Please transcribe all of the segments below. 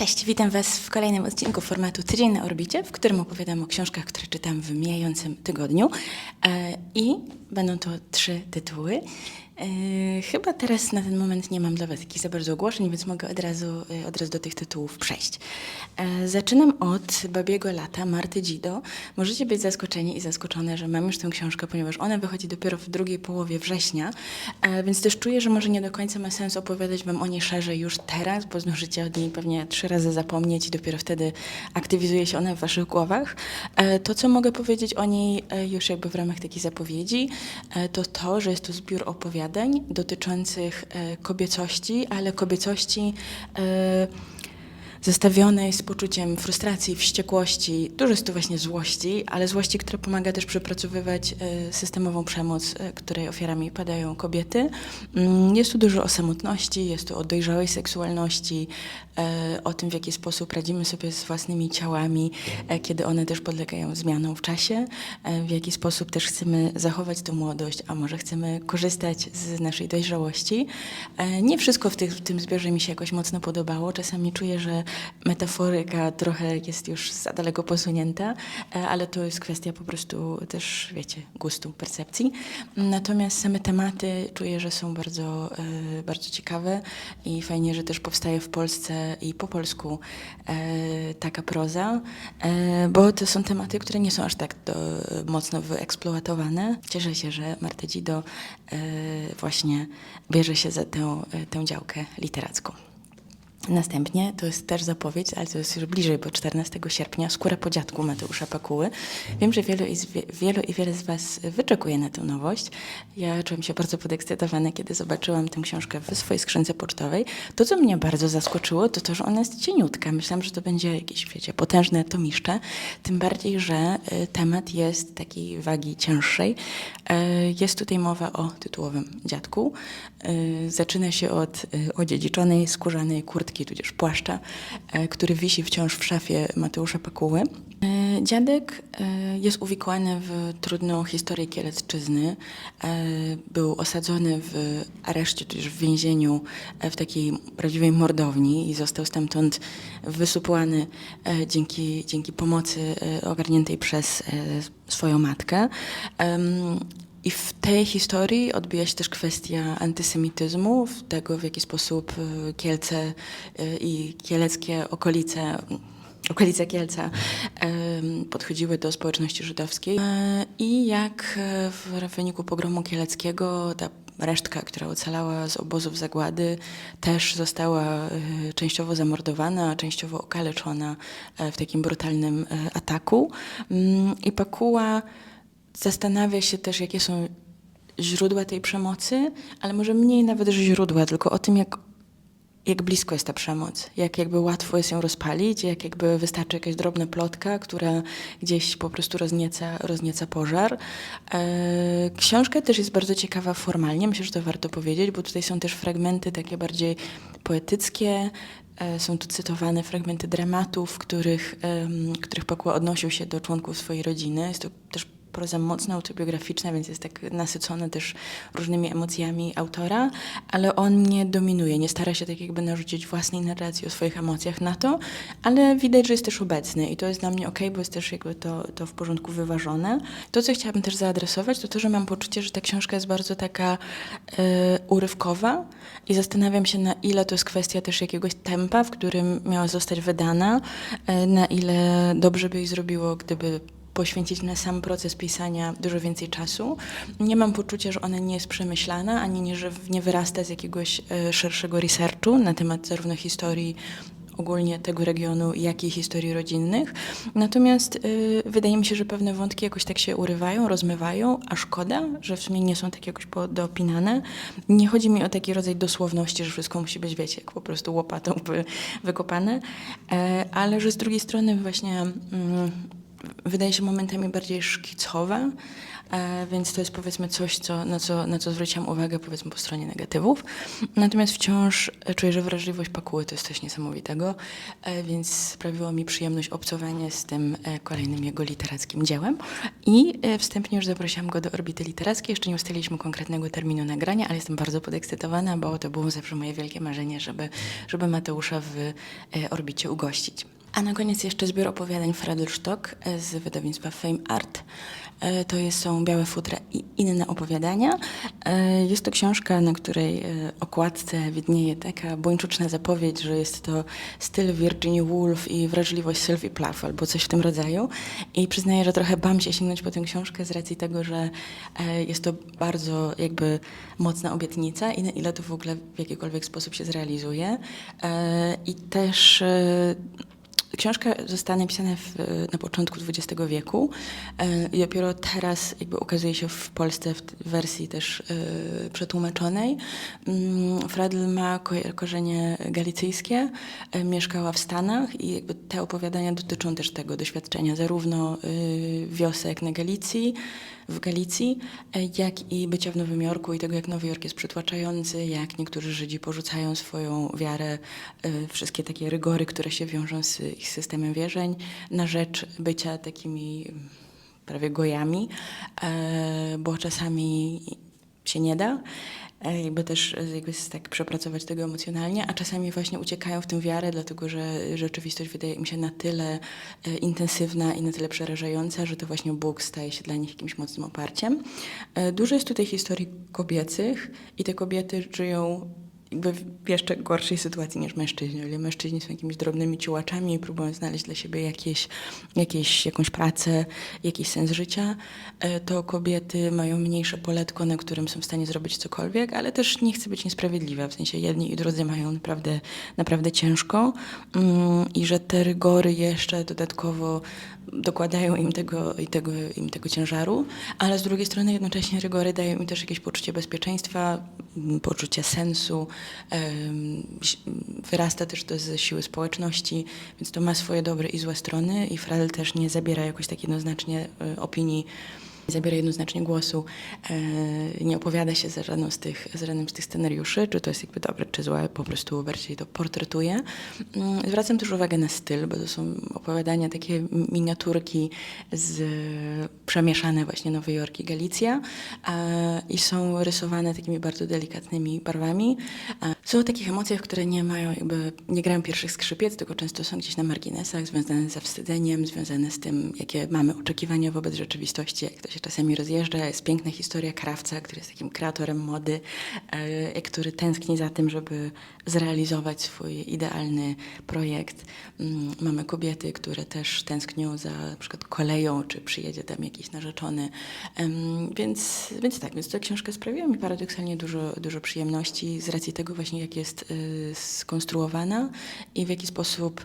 Cześć, witam Was w kolejnym odcinku formatu Tydzień na orbicie, w którym opowiadam o książkach, które czytam w mijającym tygodniu. E, I będą to trzy tytuły. E, Chyba teraz na ten moment nie mam dla Was takich za bardzo ogłoszeń, więc mogę od razu, e, od razu do tych tytułów przejść. E, Zaczynam od Babiego Lata Marty Dzido. Możecie być zaskoczeni i zaskoczone, że mam już tę książkę, ponieważ ona wychodzi dopiero w drugiej połowie września, więc też czuję, że może nie do końca ma sens opowiadać Wam o niej szerzej już teraz, bo zdążycie od niej pewnie trzy razy zapomnieć i dopiero wtedy aktywizuje się ona w Waszych głowach. To, co mogę powiedzieć o niej już jakby w ramach takiej zapowiedzi, to to, że jest to zbiór opowiadań dotyczących e, kobiecości, ale kobiecości e, zestawionej z poczuciem frustracji, wściekłości, dużo jest tu właśnie złości, ale złości, która pomaga też przepracowywać e, systemową przemoc, e, której ofiarami padają kobiety. Mm, Jest tu dużo o samotności, jest tu o dojrzałej seksualności, e, o tym, w jaki sposób radzimy sobie z własnymi ciałami, kiedy one też podlegają zmianom w czasie, w jaki sposób też chcemy zachować tę młodość, a może chcemy korzystać z naszej dojrzałości. Nie wszystko w, w tym zbiorze mi się jakoś mocno podobało. Czasami czuję, że metaforyka trochę jest już za daleko posunięta, e, ale to jest kwestia po prostu też, wiecie, gustu, percepcji. Natomiast same tematy czuję, że są bardzo, e, bardzo ciekawe i fajnie, że też powstaje w Polsce i po polsku e, taka proza, bo to są tematy, które nie są aż tak do, mocno wyeksploatowane. Cieszę się, że Marta Dzido właśnie bierze się za tę, tę działkę literacką. Następnie, to jest też zapowiedź, ale to jest już bliżej, bo 14 sierpnia, Skóra po dziadku Mateusza Pakuły. Wiem, że wielu i, wielu i wiele z Was wyczekuje na tę nowość. Ja czułam się bardzo podekscytowana, kiedy zobaczyłam tę książkę w swojej skrzynce pocztowej. To, co mnie bardzo zaskoczyło, to to, że ona jest cieniutka. Myślałam, że to będzie jakieś, wiecie, potężne tomiszcze. Tym bardziej, że y, temat jest takiej wagi cięższej. Y, Jest tutaj mowa o tytułowym dziadku. Y, Zaczyna się od odziedziczonej, skórzanej kurtki, tudzież płaszcza, y, który wisi wciąż w szafie Mateusza Pakuły. Dziadek y, jest uwikłany w trudną historię Kielecczyzny. Y, Był osadzony w areszcie, tudzież w więzieniu, y, w takiej prawdziwej mordowni i został stamtąd wysupłany dzięki, dzięki pomocy ogarniętej przez swoją matkę. I w tej historii odbija się też kwestia antysemityzmu, tego w jaki sposób Kielce i kieleckie okolice, okolice Kielca podchodziły do społeczności żydowskiej E, i jak e, w wyniku pogromu kieleckiego ta resztka, która ocalała z obozów zagłady, też została e, częściowo zamordowana, częściowo okaleczona w takim brutalnym ataku. Mm, I Pakuła zastanawia się też, jakie są źródła tej przemocy, ale może mniej nawet źródła, tylko o tym, jak, jak blisko jest ta przemoc, jak jakby łatwo jest ją rozpalić, jak jakby wystarczy jakaś drobna plotka, która gdzieś po prostu roznieca, roznieca pożar. E, książka też jest bardzo ciekawa formalnie, myślę, że to warto powiedzieć, bo tutaj są też fragmenty takie bardziej poetyckie, E, Są tu cytowane fragmenty dramatów, których, których Pakuła odnosił się do członków swojej rodziny. Jest to też proza mocno autobiograficzna, więc jest tak nasycona też różnymi emocjami autora, ale on nie dominuje, nie stara się tak jakby narzucić własnej narracji o swoich emocjach na to, ale widać, że jest też obecny i to jest dla mnie ok, bo jest też jakby to, to w porządku wyważone. To, co chciałabym też zaadresować, to to, że mam poczucie, że ta książka jest bardzo taka e, urywkowa i zastanawiam się, na ile to jest kwestia też jakiegoś tempa, w którym miała zostać wydana, e, na ile dobrze by jej zrobiło, gdyby poświęcić na sam proces pisania dużo więcej czasu. Nie mam poczucia, że ona nie jest przemyślana, ani nie, że nie wyrasta z jakiegoś e, szerszego researchu na temat zarówno historii ogólnie tego regionu, jak i historii rodzinnych. Natomiast y, wydaje mi się, że pewne wątki jakoś tak się urywają, rozmywają, a szkoda, że w sumie nie są tak jakoś dopinane. Nie chodzi mi o taki rodzaj dosłowności, że wszystko musi być, wiecie, jak po prostu łopatą wy, wykopane, e, ale że z drugiej strony właśnie mm, wydaje się momentami bardziej szkicowe, e, więc to jest powiedzmy coś, co, na, co, na co zwróciłam uwagę powiedzmy po stronie negatywów. Natomiast wciąż e, czuję, że wrażliwość pakuły to jest coś niesamowitego, e, więc sprawiło mi przyjemność obcowanie z tym kolejnym jego literackim dziełem. I wstępnie już zaprosiłam go do orbity literackiej. Jeszcze nie ustaliliśmy konkretnego terminu nagrania, ale jestem bardzo podekscytowana, bo to było zawsze moje wielkie marzenie, żeby, żeby Mateusza w orbicie ugościć. A na koniec jeszcze zbiór opowiadań Fredelstock e, z wydawnictwa Fame Art. E, To są Białe futra i inne opowiadania. E, Jest to książka, na której okładce widnieje taka buńczuczna zapowiedź, że jest to styl Virginia Woolf i wrażliwość Sylvie Plath albo coś w tym rodzaju. I przyznaję, że trochę bam się sięgnąć po tę książkę z racji tego, że jest to bardzo jakby mocna obietnica i na ile to w ogóle w jakikolwiek sposób się zrealizuje. I też Książka została napisana w, na początku XX wieku e, i dopiero teraz jakby ukazuje się w Polsce w wersji też e, przetłumaczonej. Mm, Fradl ma ko- korzenie galicyjskie, e, mieszkała w Stanach i jakby te opowiadania dotyczą też tego doświadczenia zarówno wiosek na Galicji, w Galicji, jak i bycia w Nowym Jorku i tego, jak Nowy Jork jest przytłaczający, jak niektórzy Żydzi porzucają swoją wiarę, wszystkie takie rygory, które się wiążą z ich systemem wierzeń, na rzecz bycia takimi mm, prawie gojami, e, bo czasami się nie da. e, Jakby też e, jakby tak przepracować tego emocjonalnie, a czasami właśnie uciekają w tę wiarę, dlatego że rzeczywistość wydaje im się na tyle intensywna i na tyle przerażająca, że to właśnie Bóg staje się dla nich jakimś mocnym oparciem. Dużo jest tutaj historii kobiecych i te kobiety żyją jakby w jeszcze gorszej sytuacji niż mężczyźni. O ile mężczyźni są jakimiś drobnymi ciłaczami i próbują znaleźć dla siebie jakieś, jakieś, jakąś pracę, jakiś sens życia, e, to kobiety mają mniejsze poletko, na którym są w stanie zrobić cokolwiek, ale też nie chcę być niesprawiedliwa, w sensie jedni i drudzy mają naprawdę, naprawdę ciężko mm, i że te rygory jeszcze dodatkowo dokładają im tego, i tego, im tego ciężaru, ale z drugiej strony jednocześnie rygory dają im też jakieś poczucie bezpieczeństwa, m, poczucie sensu, wyrasta też to ze siły społeczności, więc to ma swoje dobre i złe strony i Fradl też nie zabiera jakoś tak jednoznacznie e, opinii nie zabiera jednoznacznie głosu, e, nie opowiada się za, żadną z tych, żadnym z tych scenariuszy, czy to jest jakby dobre, czy złe, po prostu bardziej to portretuje. Mm, Zwracam też uwagę na styl, bo to są opowiadania, takie miniaturki z, przemieszane właśnie Nowy Jork i Galicja e, i są rysowane takimi bardzo delikatnymi barwami. E, Są o takich emocjach, które nie mają jakby, nie grają pierwszych skrzypiec, tylko często są gdzieś na marginesach, związane ze wstydzeniem, związane z tym, jakie mamy oczekiwania wobec rzeczywistości, jak to się czasami rozjeżdża. Jest piękna historia krawca, który jest takim kreatorem mody, e, który tęskni za tym, żeby zrealizować swój idealny projekt. Mm, Mamy kobiety, które też tęsknią za na przykład koleją, czy przyjedzie tam jakiś narzeczony. Więc, więc tak, więc ta książka sprawiła mi paradoksalnie dużo, dużo przyjemności z racji tego właśnie, jak jest y, skonstruowana i w jaki sposób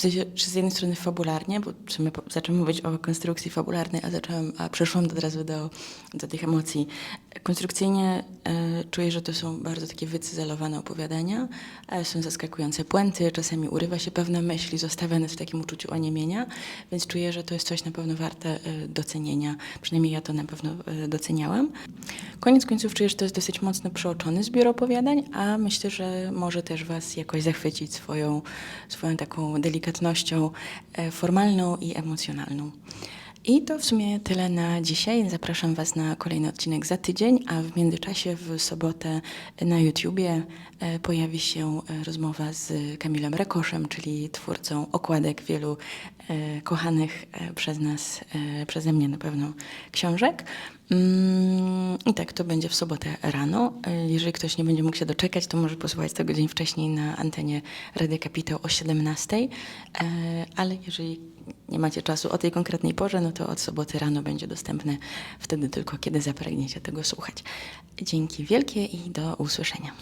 w sensie, czy z jednej strony fabularnie, bo po- zaczęłam mówić o konstrukcji fabularnej, a, zaczęłam, a przeszłam od razu do, do tych emocji. Konstrukcyjnie e, czuję, że to są bardzo takie wycyzelowane opowiadania, e, są zaskakujące puenty, czasami urywa się pewne myśli, zostawia nas w takim uczuciu oniemienia, więc czuję, że to jest coś na pewno warte e, docenienia. Przynajmniej ja to na pewno doceniałam. Koniec końców czuję, że to jest dosyć mocno przeoczony zbiór opowiadań, a myślę, że może też Was jakoś zachwycić swoją, swoją taką delikatnością e, formalną i emocjonalną. I to w sumie tyle na dzisiaj. Zapraszam Was na kolejny odcinek za tydzień, a w międzyczasie w sobotę na YouTubie e, pojawi się e, rozmowa z Kamilem Rekoszem, czyli twórcą okładek wielu kochanych przez nas, przeze mnie na pewno książek. Mm, I tak to będzie w sobotę rano. E, Jeżeli ktoś nie będzie mógł się doczekać, to może posłuchać tego dzień wcześniej na antenie Radia Kapitał o 17. E, Ale jeżeli nie macie czasu o tej konkretnej porze, no to od soboty rano będzie dostępne wtedy tylko, kiedy zapragniecie tego słuchać. Dzięki wielkie i do usłyszenia.